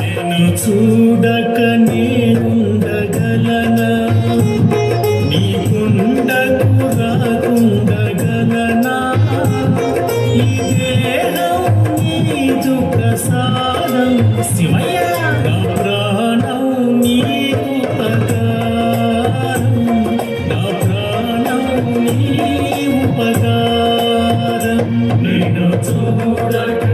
నేను చూడక నేనుండగలనా? నీకుండకు రాకుండగలనా? ఈ దేహం నీదు ప్రసాదం శివయ్య నా ప్రాణం నీకు పదారం. నా ప్రాణం నీ ఉపదారం నేను చూడక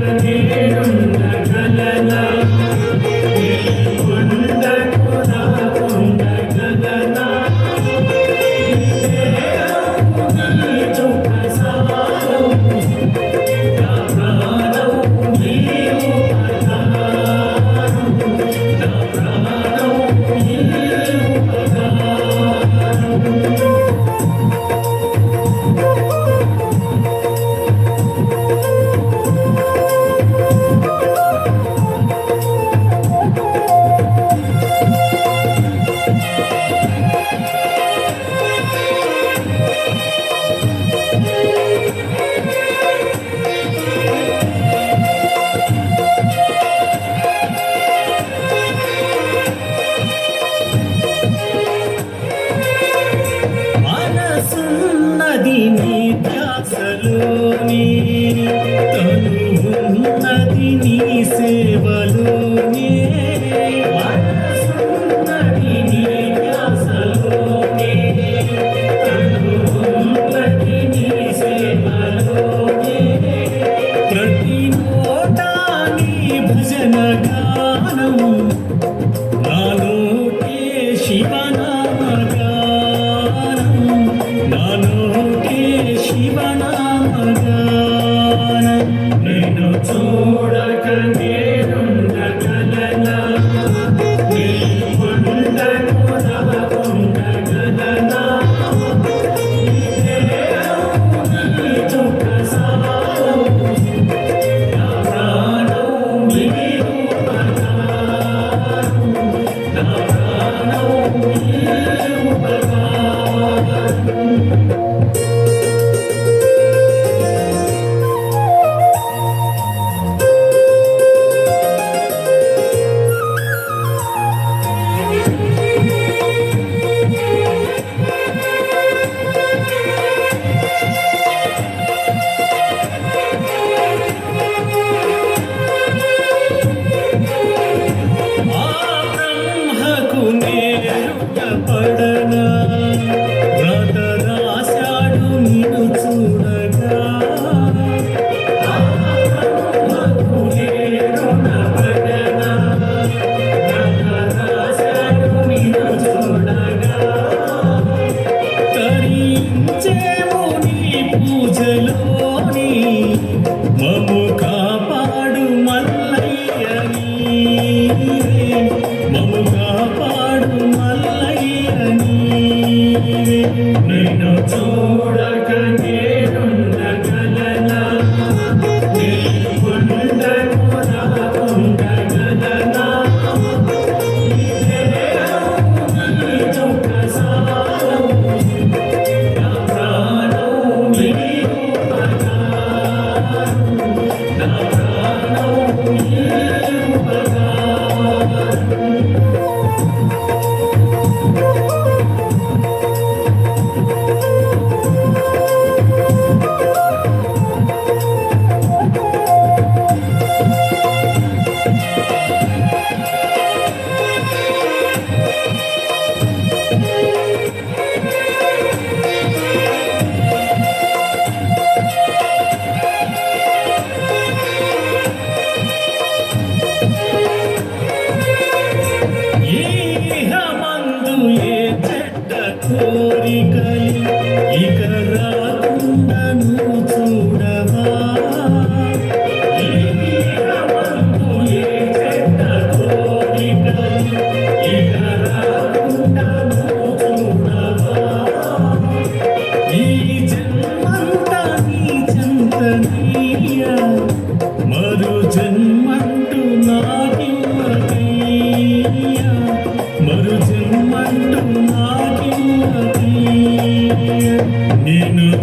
Brasil.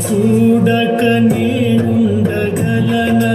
చూడక నేనుండగలనా?